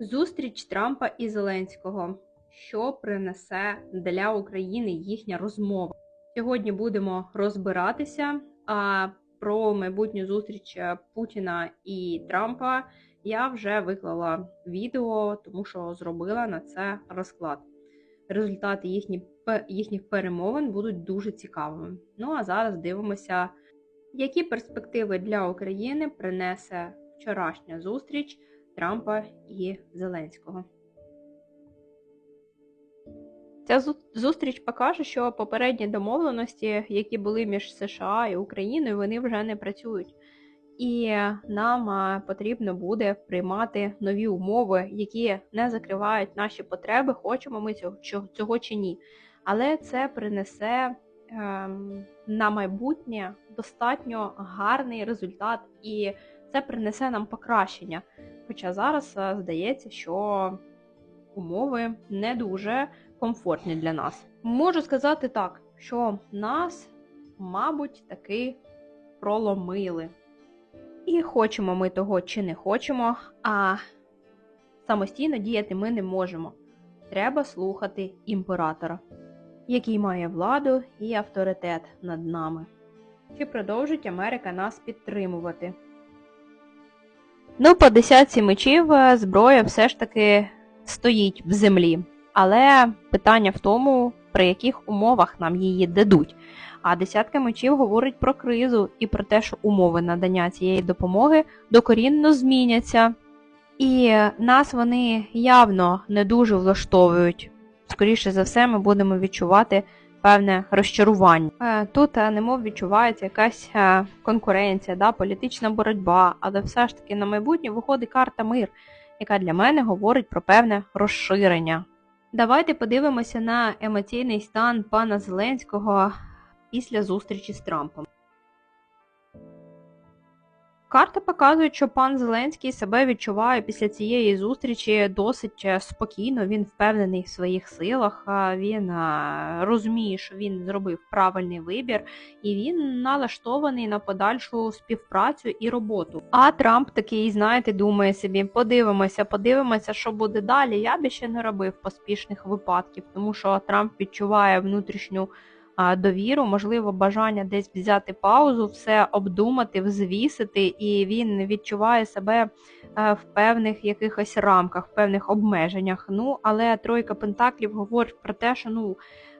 Зустріч Трампа і Зеленського. Що принесе для України їхня розмова? Сьогодні будемо розбиратися. А про майбутню зустріч е, Путіна і Трампа я вже виклала відео, тому що зробила на це розклад. Результати їхні, їхніх перемовин будуть дуже цікавими. Ну а зараз дивимося, які перспективи для України принесе вчорашня зустріч Трампа і Зеленського. Ця зустріч покаже, що попередні домовленості, які були між США і Україною, вони вже не працюють. І нам потрібно буде приймати нові умови, які не закривають наші потреби, хочемо ми цього, цього чи ні. Але це принесе ем, на майбутнє достатньо гарний результат, і це принесе нам покращення. Хоча зараз е, здається, що умови не дуже комфортні для нас. Можу сказати так, що нас, мабуть, таки проломили. І хочемо ми того чи не хочемо, а самостійно діяти ми не можемо. Треба слухати імператора, який має владу і авторитет над нами. Чи продовжить Америка нас підтримувати? Ну, по десятці мечів е, зброя все ж таки стоїть в землі. Але питання в тому, при яких умовах нам її дадуть. А десятка мечів говорить про кризу і про те, що умови надання цієї допомоги докорінно зміняться. І нас вони явно не дуже влаштовують. Скоріше за все, ми будемо відчувати певне розчарування. Е, Тут е, немов відчувається якась е, конкуренція, да, політична боротьба, але все ж таки на майбутнє виходить карта мир, яка для мене говорить про певне розширення. Давайте подивимося на емоційний стан пана Зеленського після зустрічі з Трампом. Карта показує, що пан Зеленський себе відчуває після цієї зустрічі досить е, спокійно. Він впевнений в своїх силах. Він е, розуміє, що він зробив правильний вибір, і він налаштований на подальшу співпрацю і роботу. А Трамп такий, знаєте, думає собі: подивимося, подивимося, що буде далі. Я би ще не робив поспішних випадків, тому що Трамп відчуває внутрішню довіру, можливо, бажання десь взяти паузу, все обдумати, взвісити, і він відчуває себе е, в певних якихось рамках, в певних обмеженнях. Ну, але тройка пентаклів говорить про те, що ну.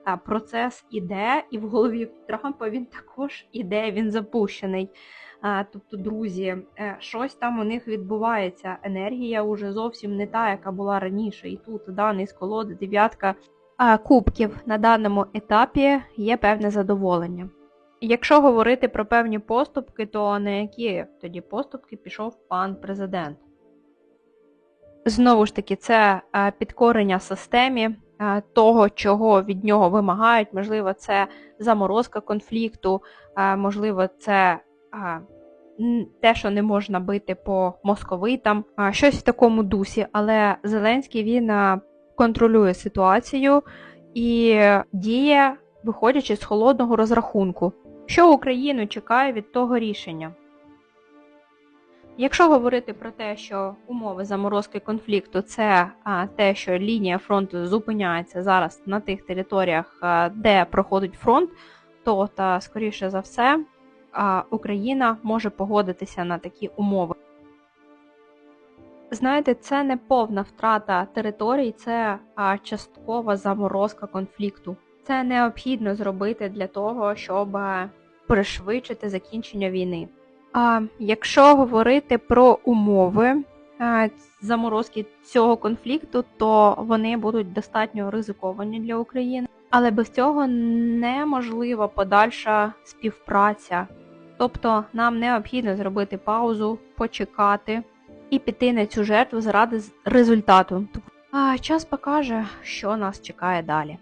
е, Процес іде, і в голові Трампа він також іде, він запущений. Е, Тобто, друзі, щось там у них відбувається. Енергія уже зовсім не та, яка була раніше. І тут даний з колоди дев'ятка кубків на даному етапі є певне задоволення. Якщо говорити про певні поступки, то на які тоді поступки пішов пан президент? Знову ж таки, це е, підкорення системі е, того, чого від нього вимагають. Можливо, це заморозка конфлікту, е, можливо, це те, що не можна бити по московитам, а, щось в такому дусі. Але Зеленський він контролює ситуацію і діє, виходячи з холодного розрахунку. Що Україну чекає від того рішення? Якщо говорити про те, що умови заморозки конфлікту це те, що лінія фронту зупиняється зараз на тих територіях, де проходить фронт, то та скоріше за все Україна може погодитися на такі умови. Знаєте, це не повна втрата територій, це а, часткова заморозка конфлікту. Це необхідно зробити для того, щоб пришвидшити закінчення війни. А якщо говорити про умови а, заморозки цього конфлікту, то вони будуть достатньо ризиковані для України, але без цього неможлива подальша співпраця. Тобто нам необхідно зробити паузу, почекати і піти на цю жертву заради результату. А час покаже, що нас чекає далі.